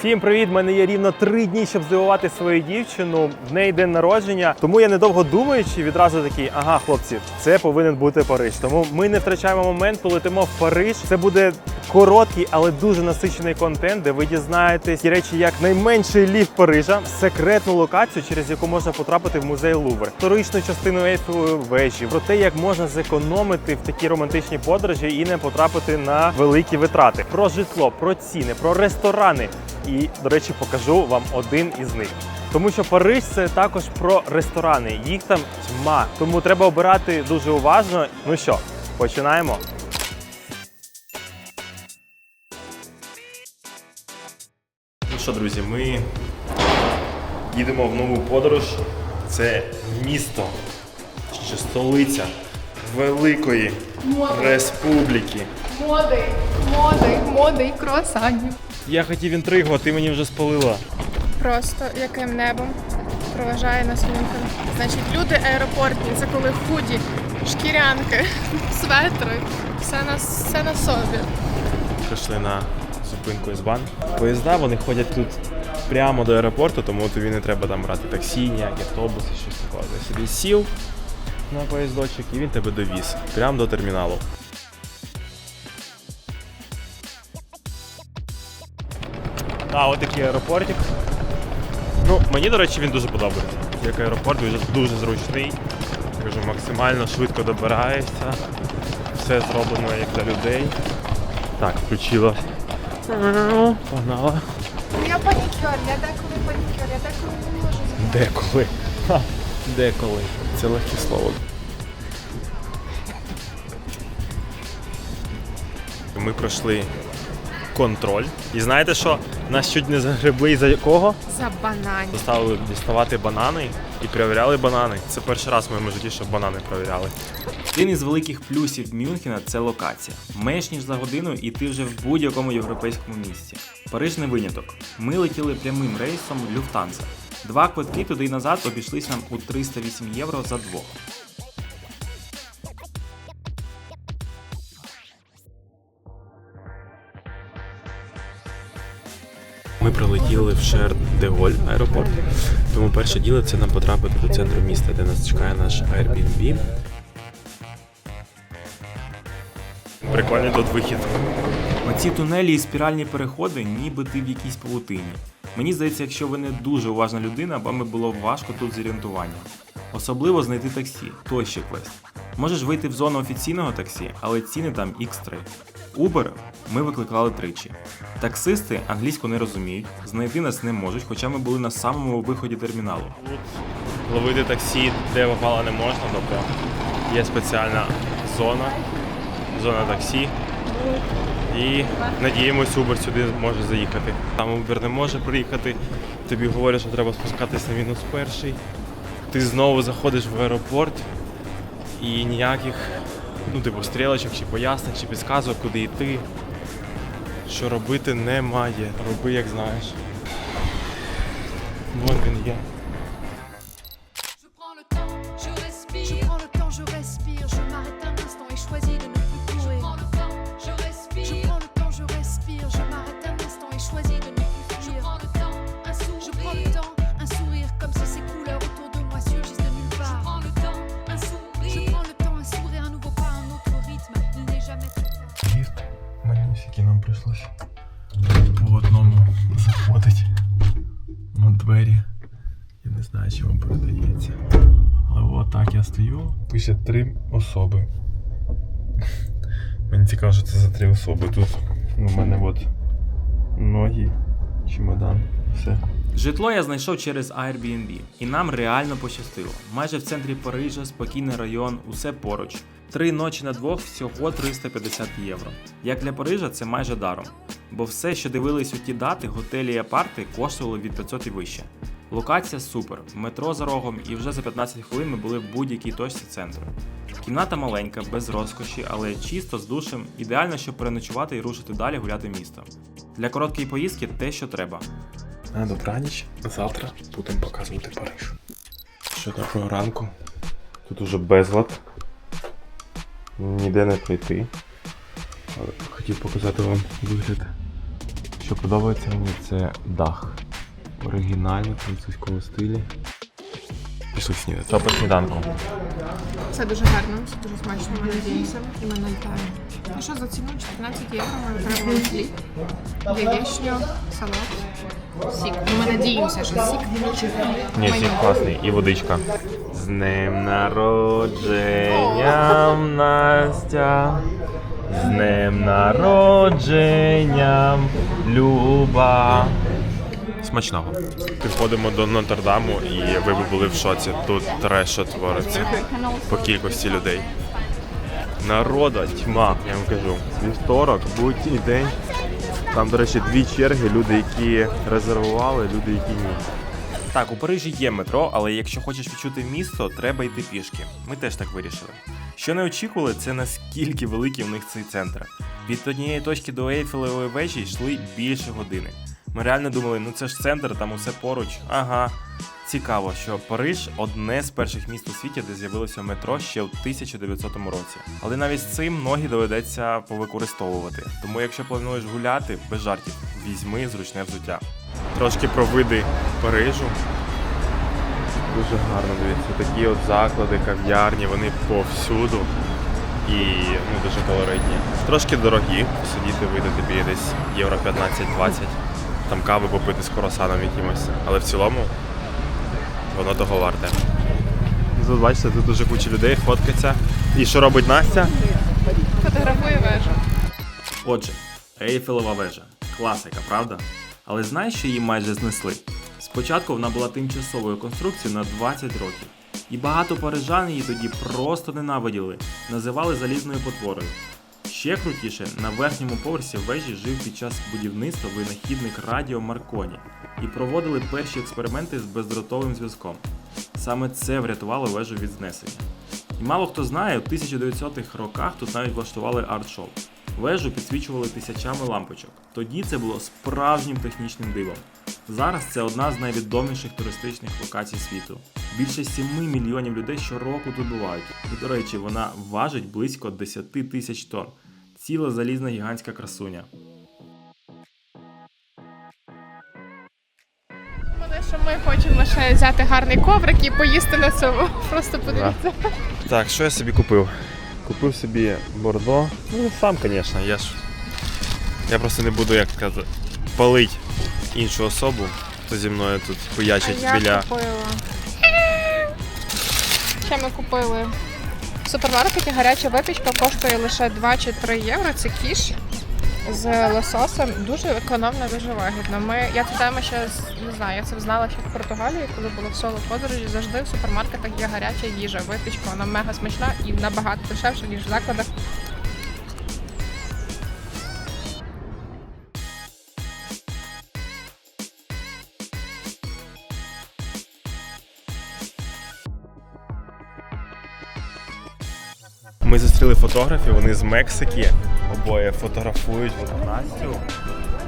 Всім привіт! Мене є рівно три дні, щоб здивувати свою дівчину. В неї день народження. Тому я недовго думаючи, відразу такий, ага, хлопці, це повинен бути Париж. Тому ми не втрачаємо момент, полетимо в Париж. Це буде короткий, але дуже насичений контент, де ви дізнаєтесь ті речі, як найменший ліфт Парижа, секретну локацію, через яку можна потрапити в музей Лувр, історичну частину Ейфелевої вежі, про те, як можна зекономити в такі романтичні подорожі і не потрапити на великі витрати. Про житло, про ціни, про ресторани. І, до речі, покажу вам один із них. Тому що Париж це також про ресторани. Їх там тьма. Тому треба обирати дуже уважно. Ну що, починаємо. Ну що, друзі, ми їдемо в нову подорож. Це місто, що столиця Великої Республіки. Моди, моди, моди і круасанів. Я хотів інтригу, а ти мені вже спалила. Просто яким небом проважає нас Мюнхен. Значить, люди аеропортні, це коли худі, шкірянки, светри, все на, все на собі. Прийшли на зупинку СБАН. Поїзда вони ходять тут прямо до аеропорту, тому тобі не треба там брати таксі, ніякі автобуси, щось такого. Ти собі сів на поїздочок і він тебе довіз прямо до терміналу. А, от такий аеропортик. Ну, мені, до речі, він дуже подобається. Як аеропорт, він дуже зручний. Кажу, максимально швидко добираєшся. Все зроблено як для людей. Так, включила. Погнала. Я панікер, я деколи панікер, я деколи не можу Деколи. Ха, Деколи. Це легке слово. Ми пройшли контроль. І знаєте що? Нас чуть не загребли із-за якого? За бананів. Заставили діставати банани і перевіряли банани. Це перший раз в моєму житті, що банани перевіряли. Один із великих плюсів Мюнхена це локація. Менш ніж за годину і ти вже в будь-якому європейському місті. Париж не виняток. Ми летіли прямим рейсом Люфтанса. Два квитки туди і назад обійшлись нам у 308 євро за двох. Ми прилетіли в Шер де Голь аеропорт. Тому перше діло це нам потрапити до центру міста, де нас чекає наш Airbnb. Прикольний тут вихід. Оці тунелі і спіральні переходи, ніби ти в якійсь павутині. Мені здається, якщо ви не дуже уважна людина, вами було важко тут зорієнтування. Особливо знайти таксі, той ще квест. Можеш вийти в зону офіційного таксі, але ціни там X3. Uber ми викликали тричі. Таксисти англійську не розуміють, знайти нас не можуть, хоча ми були на самому виході терміналу. Тут ловити таксі, де попало не можна, тобто є спеціальна зона, зона таксі. І надіємось, Uber сюди може заїхати. Там Uber не може приїхати. Тобі говорять, що треба спускатись на мінус перший. Ти знову заходиш в аеропорт і ніяких, ну, типу, стрілочок чи пояснень, чи підказок, куди йти. Що робити немає. Роби як знаєш. Вон він є. Мені цікаво, що це за три особи. Тут у мене от ноги, чемодан, все. Житло я знайшов через Airbnb, і нам реально пощастило. Майже в центрі Парижа, спокійний район, усе поруч. Три ночі на двох всього 350 євро. Як для Парижа, це майже даром. Бо все, що дивились у ті дати, готелі і апарти коштували від 500 і вище. Локація супер, метро за рогом, і вже за 15 хвилин ми були в будь-якій точці центру. Кімната маленька, без розкоші, але чисто з душем, ідеально, щоб переночувати і рушити далі гуляти містом. Для короткої поїздки те, що треба. На добраніч. Завтра будемо показувати Париж. Що доброго ранку. Тут уже безлад. Ніде не пройти. Але хотів показати вам вигляд що подобається мені, це дах. Оригінальний в французькому стилі. Пішли снідати. Що по сніданку? Це дуже гарно, це дуже смачно. Ми надіємося і ми налітаємо. Ну що за ціну 14 євро ми отримали хліб, яєчню, салат, сік. Ну, ми надіємося, що сік Ні, Меню. сік класний. І водичка. З днем народження, Настя. З днем народження, Люба. Смачного. Підходимо до Нотр-Даму і ви б були в шоці. Тут треш, що твориться по кількості людей. Народа тьма, я вам кажу. Вівторок, будь-який день. Там, до речі, дві черги, люди, які резервували, люди, які ні. Так, у Парижі є метро, але якщо хочеш відчути місто, треба йти пішки. Ми теж так вирішили. Що не очікували, це наскільки великий у них цей центр. Від однієї точки до Ейфелевої вежі йшли більше години. Ми реально думали, ну це ж центр, там усе поруч. Ага. Цікаво, що Париж одне з перших міст у світі, де з'явилося метро ще у 1900 році. Але навіть з цим ноги доведеться повикористовувати. Тому якщо плануєш гуляти, без жартів, візьми зручне взуття. Трошки про види Парижу. Дуже гарно дивіться. Такі от заклади, кав'ярні, вони повсюду. І ну, дуже колоритні. Трошки дорогі. Сидіти вийде тобі десь євро 15-20. Там кави попити з круасаном якимось. Але в цілому воно того варте. Тут бачите, тут дуже куча людей фоткаться. І що робить Настя? фотографує вежу. Отже, Ейфелева вежа. Класика, правда? Але знаєш, що її майже знесли? Спочатку вона була тимчасовою конструкцією на 20 років. І багато парижан її тоді просто ненавиділи, називали залізною потворою. Ще крутіше, на верхньому поверсі вежі жив під час будівництва винахідник Радіо Марконі і проводили перші експерименти з бездротовим зв'язком. Саме це врятувало вежу від знесення. І мало хто знає, у 1900-х роках тут навіть влаштували арт-шоу. Вежу підсвічували тисячами лампочок. Тоді це було справжнім технічним дивом. Зараз це одна з найвідоміших туристичних локацій світу. Більше 7 мільйонів людей щороку тут бувають. І, до речі, вона важить близько 10 тисяч тонн. Ціла залізна гігантська красуня. Що ми хочемо лише взяти гарний коврик і поїсти на цьому. Просто подивіться. Так, що я собі купив? Купив собі бордо. Ну, сам, звісно, я ж. Я просто не буду, як сказати, палить іншу особу, хто зі мною тут А я біля. купила. Ще ми купили в супермаркеті гаряча випічка коштує лише 2 чи 3 євро. Це кіш з лососем. Дуже економно, дуже вигідно. Ми, я цю тему ще не знаю, я це знала ще в Португалії, коли була в соло подорожі. Завжди в супермаркетах є гаряча їжа, випічка. Вона мега смачна і набагато дешевше, ніж в закладах. Ми зустріли фотографів, вони з Мексики. Обоє фотографують от Настю.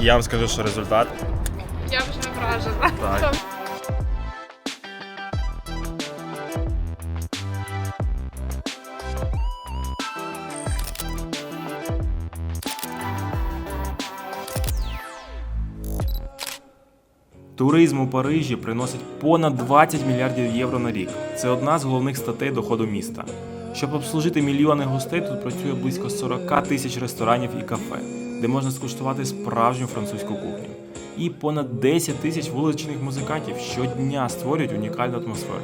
І я вам скажу, що результат Я вже вражена. Так. Туризм у Парижі приносить понад 20 мільярдів євро на рік. Це одна з головних статей доходу міста. Щоб обслужити мільйони гостей, тут працює близько 40 тисяч ресторанів і кафе, де можна скуштувати справжню французьку кухню. І понад 10 тисяч вуличних музикантів щодня створюють унікальну атмосферу,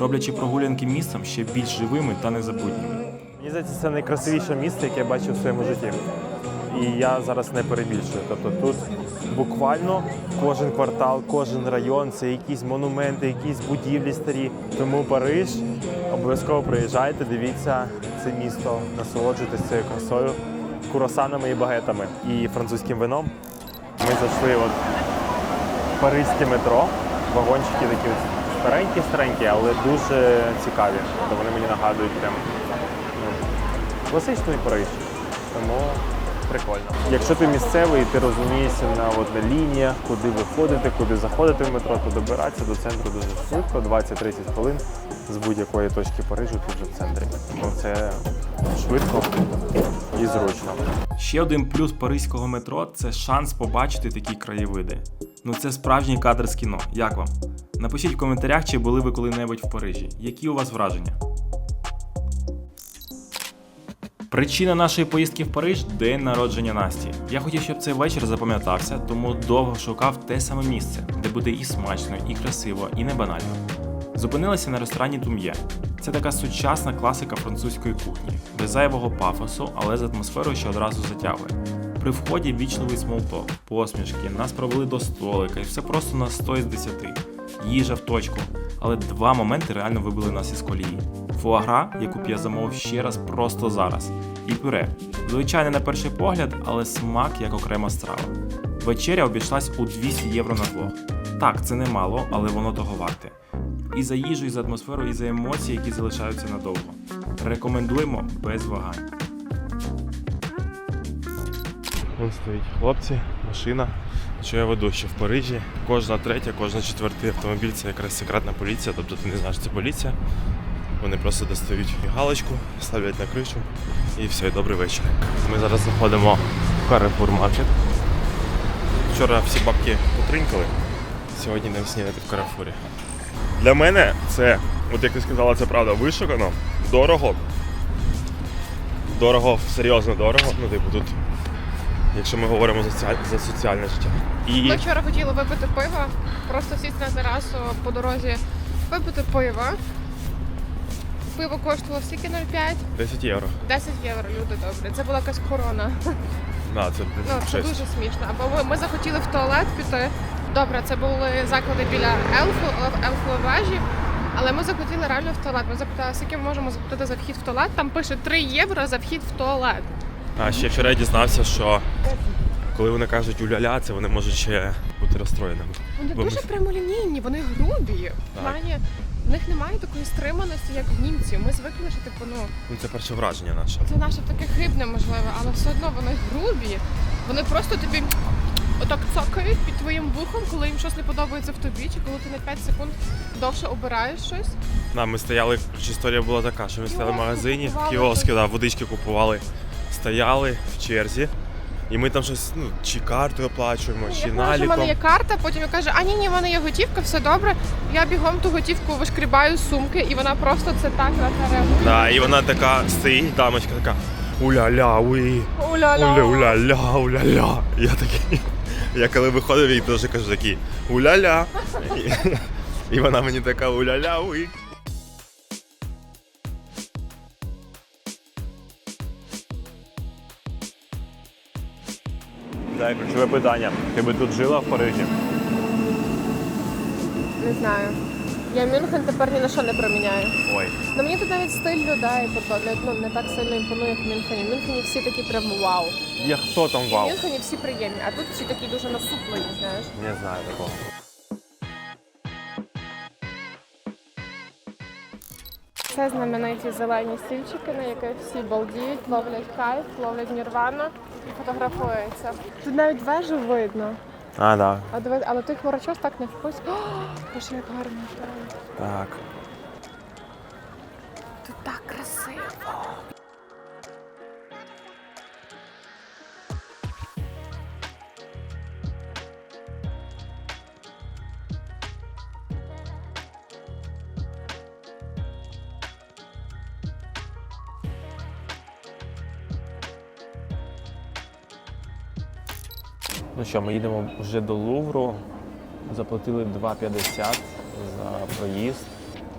роблячи прогулянки містом ще більш живими та незабутніми. Мені здається, це найкрасивіше місце, яке я бачив в своєму житті. І я зараз не перебільшую. Тобто тут буквально кожен квартал, кожен район це якісь монументи, якісь будівлі старі. Тому Париж обов'язково приїжджайте, дивіться це місто, насолоджуйтесь цією красою, курасанами і багетами і французьким вином. Ми зайшли от в паризьке метро. Вагончики такі старенькі-старенькі, але дуже цікаві. Вони мені нагадують прям ну, класичний Париж. Тому прикольно. Якщо ти місцевий, і ти розумієшся на, от, на лініях, куди виходити, куди заходити в метро, то добиратися до центру дуже швидко, 20-30 хвилин. з будь-якої точки Парижу тут же в центрі. Тому це швидко і зручно. Ще один плюс паризького метро це шанс побачити такі краєвиди. Ну це справжній кадр з кіно. Як вам? Напишіть в коментарях, чи були ви коли-небудь в Парижі. Які у вас враження? Причина нашої поїздки в Париж день народження Насті. Я хотів, щоб цей вечір запам'ятався, тому довго шукав те саме місце, де буде і смачно, і красиво, і не банально. Зупинилися на ресторані Тум'є. Це така сучасна класика французької кухні, без зайвого пафосу, але з атмосферою, що одразу затягує. При вході вічливий смолток, посмішки, нас провели до столика, і все просто на 100 із 10. Їжа в точку. Але два моменти реально вибили нас із колії: фуагра, яку б я замовив ще раз просто зараз, і пюре. Звичайне на перший погляд, але смак як окрема страва. Вечеря обійшлась у 200 євро на двох. Так, це немало, але воно того варте. І за їжу, і за атмосферу, і за емоції, які залишаються надовго. Рекомендуємо без вагань. Вон стоїть хлопці, машина. Що я веду, що в Парижі кожна третя, кожна четвертий автомобіль це якраз секретна поліція, тобто ти не знаєш, це поліція. Вони просто достають галочку, ставлять на кришу і все, добрий вечір. Ми зараз заходимо в Carrefour Market. Вчора всі бабки потринкали, сьогодні не снідати в Карафурі. Для мене це, от як ти сказала, це правда, вишукано, дорого. Дорого, серйозно дорого. Ну, типу, тут якщо ми говоримо за, соціаль... за соціальне життя. І Ми вчора хотіли випити пиво, просто сісти на терасу по дорозі, випити пиво. Пиво коштувало скільки 0,5? 10 євро. 10 євро, люди добрі. Це була якась корона. Да, це, Ну, це жесть. дуже смішно. Або ми, ми захотіли в туалет піти. Добре, це були заклади біля Елфу, Елфової вежі. Але ми захотіли реально в туалет. Ми запитали, скільки ми можемо заплатити за вхід в туалет. Там пише 3 євро за вхід в туалет. А ще вчора я дізнався, що коли вони кажуть уля-ля, це вони можуть ще бути розстроєними. Вони Бо ми- дуже прямолінійні, вони грубі. В Так. плані в них немає такої стриманості, як в німців. Ми звикли, що типу, ну Ну це перше враження наше. це наше таке хибне, можливо, але все одно вони грубі. Вони просто тобі отак цокають під твоїм вухом, коли їм щось не подобається в тобі, чи коли ти на 5 секунд довше обираєш щось. Да, ми стояли, коротше, історія була така, що ми стояли в магазині, купували. кіоски, да, водички купували, стояли в черзі. І ми там щось, ну, чи картою оплачуємо, чи Я кажу, в мене наліком. є карта, потім я кажу, а ні, ні, в мене є готівка, все добре. Я бігом ту готівку вишкрібаю з сумки, і вона просто це так на реагує. Да, і вона така стоїть, дамочка така уля-ля, уї. Уля-ля. Уля, уля-ля, уля-ля. Я такий. Я коли виходив, їй теж кажу такий уля-ля. І, і вона мені така уля-ля, уй. Так, ключове питання. Ти би тут жила в Парижі? Не знаю. Я Мюнхен тепер ні на що не проміняю. Ой. Ну мені тут навіть стиль людей ну, не так сильно імпонує, як в Мюнхені. В Мюнхені всі такі прям вау. Я хто там В вау? Мюнхені всі приємні, а тут всі такі дуже насуплені, знаєш. Не знаю такого. Це знамениті зелені стільчики, на яких всі балдіють, ловлять кайф, ловлять нірвану і фотографуються. Тут навіть вежу видно. А, так. А диви, але той хмарочос так не впустить. О, Боже, як гарно. Так. Тут так красиво. Ну що, ми їдемо вже до Лувру. Заплатили 2,50 за проїзд.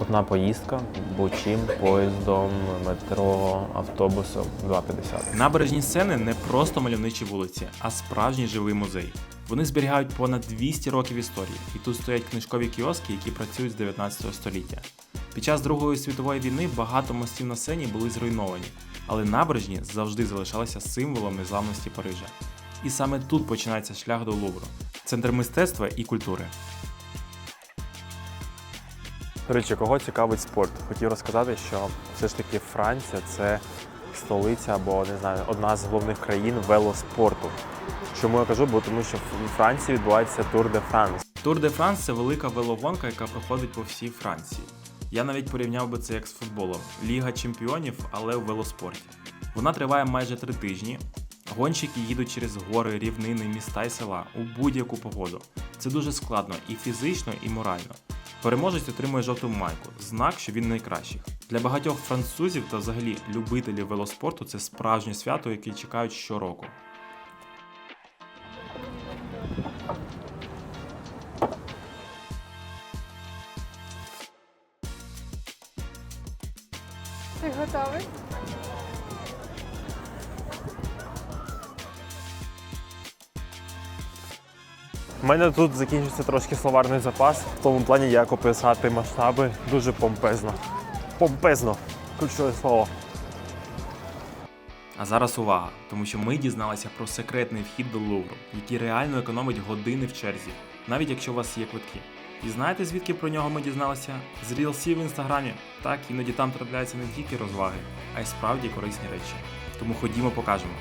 Одна поїздка, будь-чим, поїздом, метро, автобусом 2,50. Набережні сцени не просто мальовничі вулиці, а справжній живий музей. Вони зберігають понад 200 років історії, і тут стоять книжкові кіоски, які працюють з 19 століття. Під час Другої світової війни багато мостів на сцені були зруйновані, але набережні завжди залишалися символом незламності Парижа. І саме тут починається шлях до Лувру центр мистецтва і культури. До речі, кого цікавить спорт? Хотів розказати, що все ж таки Франція це столиця або не знаю, одна з головних країн велоспорту. Чому я кажу? Бо тому що в Франції відбувається Тур де Франс. Тур де Франс це велика велогонка, яка проходить по всій Франції. Я навіть порівняв би це як з футболом. Ліга чемпіонів, але у велоспорті. Вона триває майже три тижні. Гонщики їдуть через гори, рівнини, міста і села у будь-яку погоду. Це дуже складно і фізично, і морально. Переможець отримує жовту майку, знак, що він найкращих. Для багатьох французів та взагалі любителів велоспорту це справжнє свято, яке чекають щороку. Ти готовий? У мене тут закінчився трошки словарний запас. В тому плані, як описати масштаби дуже помпезно. Помпезно. Ключове слово. А зараз увага, тому що ми дізналися про секретний вхід до Лувру, який реально економить години в черзі, навіть якщо у вас є квитки. І знаєте, звідки про нього ми дізналися? З рілсів в інстаграмі. Так, іноді там трапляються не тільки розваги, а й справді корисні речі. Тому ходімо покажемо.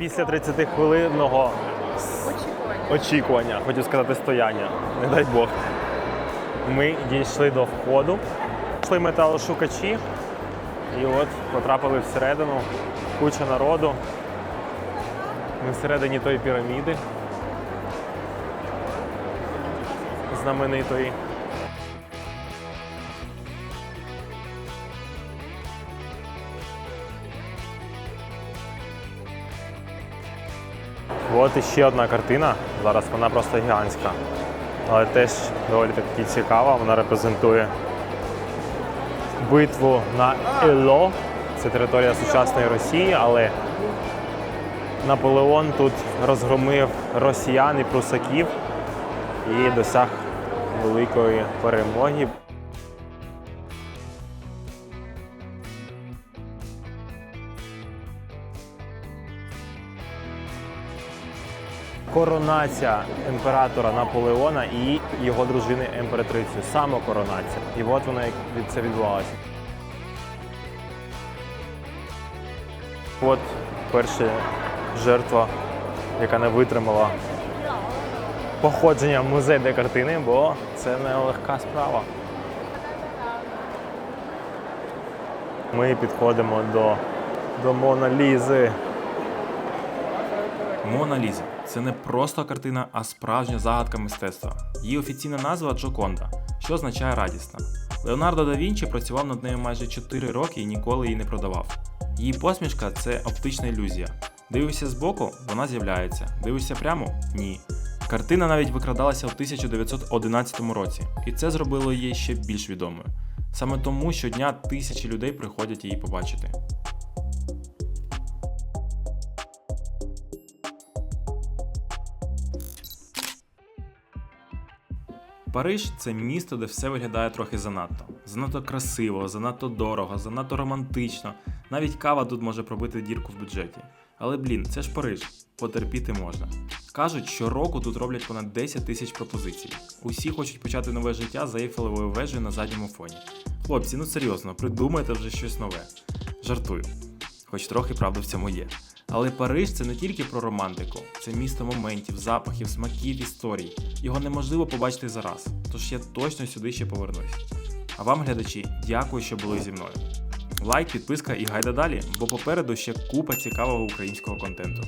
Після 30 хвилинного Очікування. очікування, хотів сказати стояння, не дай Бог. Ми дійшли до входу, йшли металошукачі, і от потрапили всередину, куча народу. Ми всередині тої піраміди. Знаменитої. От іще одна картина. Зараз вона просто гігантська. Але теж доволі таки цікава. Вона репрезентує битву на Ело. Це територія сучасної Росії, але Наполеон тут розгромив росіян і прусаків і досяг великої перемоги. Коронація імператора Наполеона і його дружини імператрицею. Саме коронація. І от вона від це відбувалася. От перша жертва, яка не витримала походження в музей для картини, бо це не легка справа. Ми підходимо до, до Мона Лізи. Мона Ліза це не просто картина, а справжня загадка мистецтва. Її офіційна назва Джоконда, що означає радісна. Леонардо да Вінчі працював над нею майже 4 роки і ніколи її не продавав. Її посмішка це оптична ілюзія. Дивишся збоку, вона з'являється. Дивишся прямо ні. Картина навіть викрадалася у 1911 році, і це зробило її ще більш відомою. Саме тому щодня тисячі людей приходять її побачити. Париж це місто, де все виглядає трохи занадто. Занадто красиво, занадто дорого, занадто романтично. Навіть кава тут може пробити дірку в бюджеті. Але блін, це ж Париж, потерпіти можна. Кажуть, що року тут роблять понад 10 тисяч пропозицій. Усі хочуть почати нове життя за Ейфелевою вежею на задньому фоні. Хлопці, ну серйозно, придумайте вже щось нове. Жартую. Хоч трохи правди в цьому є. Але Париж це не тільки про романтику, це місто моментів, запахів, смаків, історій. Його неможливо побачити зараз, тож я точно сюди ще повернусь. А вам, глядачі, дякую, що були зі мною. Лайк, підписка і гайда далі, бо попереду ще купа цікавого українського контенту.